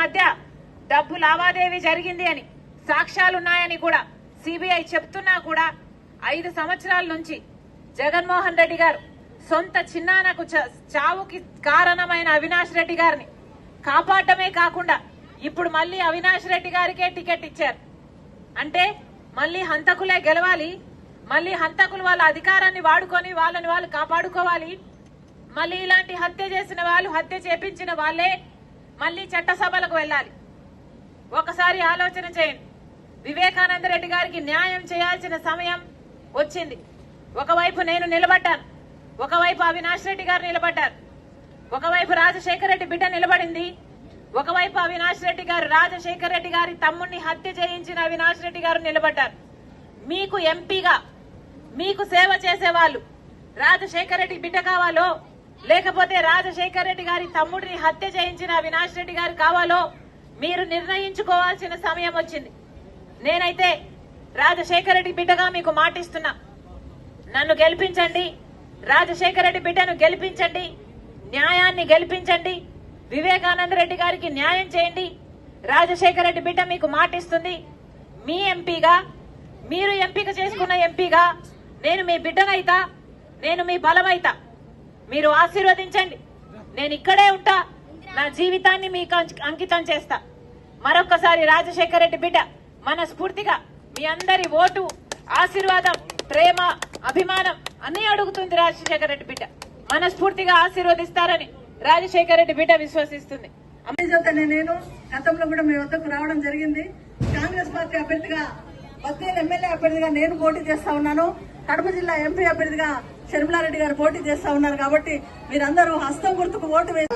మధ్య డబ్బు లావాదేవీ జరిగింది అని సాక్ష్యాలున్నాయని కూడా సిబిఐ చెప్తున్నా కూడా ఐదు సంవత్సరాల నుంచి జగన్మోహన్ రెడ్డి గారు సొంత చిన్నానకు చావుకి కారణమైన అవినాష్ రెడ్డి గారిని కాపాడటమే కాకుండా ఇప్పుడు మళ్ళీ అవినాష్ రెడ్డి గారికే టికెట్ ఇచ్చారు. అంటే మళ్ళీ హంతకులే గెలవాలి మళ్ళీ హంతకులు వాళ్ళ అధికారాన్ని వాడుకొని వాళ్ళని వాళ్ళు కాపాడుకోవాలి మళ్ళీ ఇలాంటి హత్య చేసిన వాళ్ళు హత్య చేపించిన వాళ్ళే మళ్ళీ చట్టసభలకు వెళ్ళాలి. ఒకసారి ఆలోచన చేయండి. వివేకానంద రెడ్డి గారికి న్యాయం చేయాల్సిన సమయం వచ్చింది. ఒకవైపు నేను నిలబడ్డాను. ఒకవైపు అవినాష్ రెడ్డి గారు నిలబడ్డారు. ఒకవైపు రాజశేఖర రెడ్డి బిడ్డ నిలబడింది. ఒకవైపు అవినాష్ రెడ్డి గారు రాజశేఖర రెడ్డి గారి తమ్ముడిని హత్య చేయించిన అవినాష్ రెడ్డి గారు నిలబడ్డారు. మీకు ఎంపీగా మీకు సేవ చేసే వాళ్ళు రాజశేఖర రెడ్డి బిడ్డ కావాలో లేకపోతే రాజశేఖర్ రెడ్డి గారి తమ్ముడిని హత్య చేయించిన అవినాష్ రెడ్డి గారు కావాలో మీరు నిర్ణయించుకోవాల్సిన సమయం వచ్చింది. నేనైతే రాజశేఖర రెడ్డి బిడ్డగా మీకు మాటిస్తున్నా. నన్ను గెలిపించండి. రాజశేఖర రెడ్డి బిడ్డను గెలిపించండి. న్యాయాన్ని గెలిపించండి. వివేకానంద రెడ్డి గారికి న్యాయం చేయండి. రాజశేఖర రెడ్డి బిడ్డ మీకు మాటిస్తుంది. మీ ఎంపీగా మీరు ఎంపిక చేసుకున్న ఎంపీగా నేను మీ బిడ్డనైతా నేను మీ బలమైతా. మీరు ఆశీర్వదించండి. నేను ఇక్కడే ఉంటా. నా జీవితాన్ని మీకు అంకితం చేస్తా. మరొకసారి రాజశేఖర రెడ్డి బిడ్డ మనస్ఫూర్తిగా మీ అందరి ఓటు ఆశీర్వాదం ప్రేమ అభిమానం అన్ని అడుగుతుంది రాజశేఖర రెడ్డి బిడ్డ. మనస్ఫూర్తిగా ఆశీర్వదిస్తారని రాజశేఖర రెడ్డి బిడ్డ విశ్వసిస్తుంది. అమ్మాయి నేను గతంలో కూడా మీ వద్దకు రావడం జరిగింది. కాంగ్రెస్ పార్టీ అభ్యర్థిగా బద్వేలు ఎమ్మెల్యే అభ్యర్థిగా నేను పోటీ చేస్తా ఉన్నాను. కడప జిల్లా ఎంపీ అభ్యర్థిగా షర్మిలారెడ్డి గారు పోటీ చేస్తా ఉన్నారు కాబట్టి మీరందరూ హస్తం గుర్తుకు ఓటు వేసి